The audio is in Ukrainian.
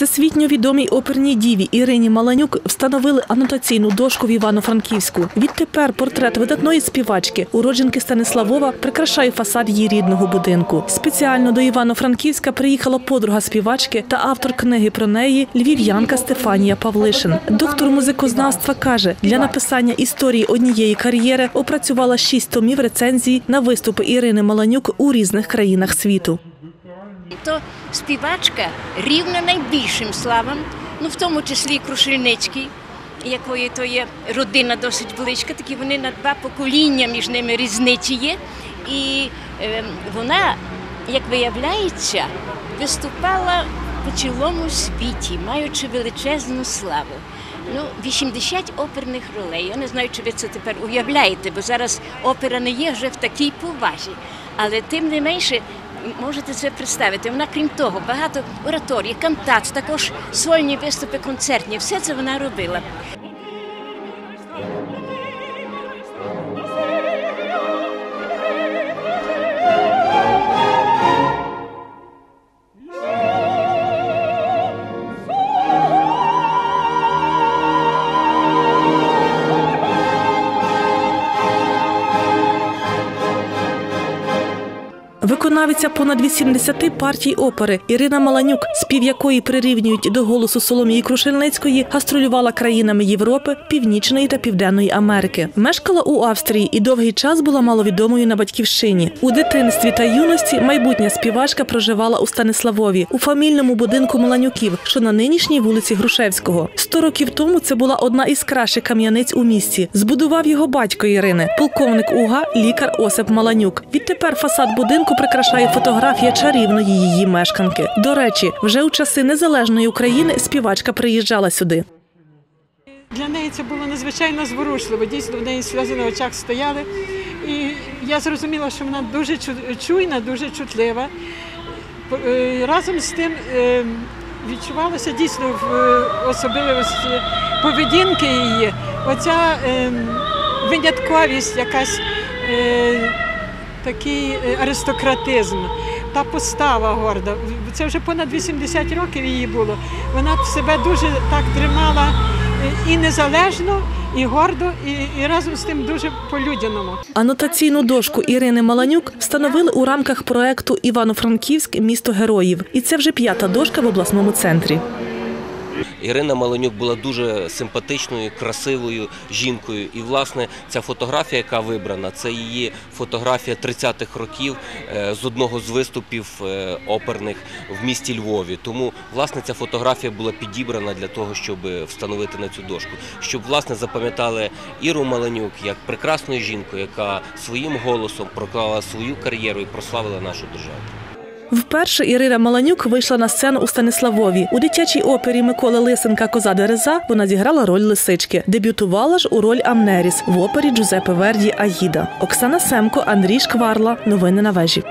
Всесвітньо відомій оперній діві Ірині Маланюк встановили анотаційну дошку в Івано-Франківську. Відтепер портрет видатної співачки, уродженки Станиславова, прикрашає фасад її рідного будинку. Спеціально до Івано-Франківська приїхала подруга співачки та автор книги про неї львів'янка Стефанія Павлишин. Доктор музикознавства каже, для написання історії однієї кар'єри опрацювала шість томів рецензій на виступи Ірини Маланюк у різних країнах світу. То співачка рівна найбільшим славам, ну в тому числі і Крушельницький, якої то є родина досить близька, такі вони на два покоління між ними різниці є. І е, вона, як виявляється, виступала по цілому світі, маючи величезну славу. Ну, 80 оперних ролей. Я не знаю, чи ви це тепер уявляєте, бо зараз опера не є вже в такій повазі. Але тим не менше, можете це представити. Вона, крім того, багато ораторій, кантат, також сольні виступи концертні. Все це вона робила. Виконавиця понад 80 партій опери Ірина Маланюк, спів якої прирівнюють до голосу Соломії Крушельницької, гастролювала країнами Європи, Північної та Південної Америки. Мешкала у Австрії і довгий час була маловідомою на батьківщині. У дитинстві та юності майбутня співачка проживала у Станиславові у фамільному будинку Маланюків, що на нинішній вулиці Грушевського. Сто років тому це була одна із кращих кам'яниць у місті. Збудував його батько Ірини, полковник УГА, лікар Осип Маланюк. Відтепер фасад будинку прикрашає фотографія чарівної її мешканки. До речі, вже у часи незалежної України співачка приїжджала сюди. Для неї це було надзвичайно зворушливо. Дійсно, в неї сльози на очах стояли. І я зрозуміла, що вона дуже чуйна, дуже чутлива. Е, Разом з тим е, відчувалося дійсно в е, особливості поведінки її, оця е, винятковість, якась такий е, аристократизм. Та постава горда. Це вже понад 80 років її було. Вона себе дуже так тримала е, і незалежно, і гордо, і, і разом з тим дуже по-людяному. Анотаційну дошку Ірини Маланюк встановили у рамках проекту Івано-Франківськ місто героїв. І це вже п'ята дошка в обласному центрі. Ірина Маланюк була дуже симпатичною, красивою жінкою. І, власне, ця фотографія, яка вибрана, це її фотографія 30-х років е, з одного з виступів е, оперних в місті Львові. Тому, власне, ця фотографія була підібрана для того, щоб встановити на цю дошку, щоб власне запам'ятали Іру Маланюк як прекрасну жінку, яка своїм голосом проклала свою кар'єру і прославила нашу державу. Вперше Ірина Маланюк вийшла на сцену у Станиславові. У дитячій опері Миколи Лисенка Коза Дереза вона зіграла роль лисички. Дебютувала ж у роль Амнеріс в опері Джузепе Верді Аїда. Оксана Семко, Андрій Шкварла. Новини на вежі.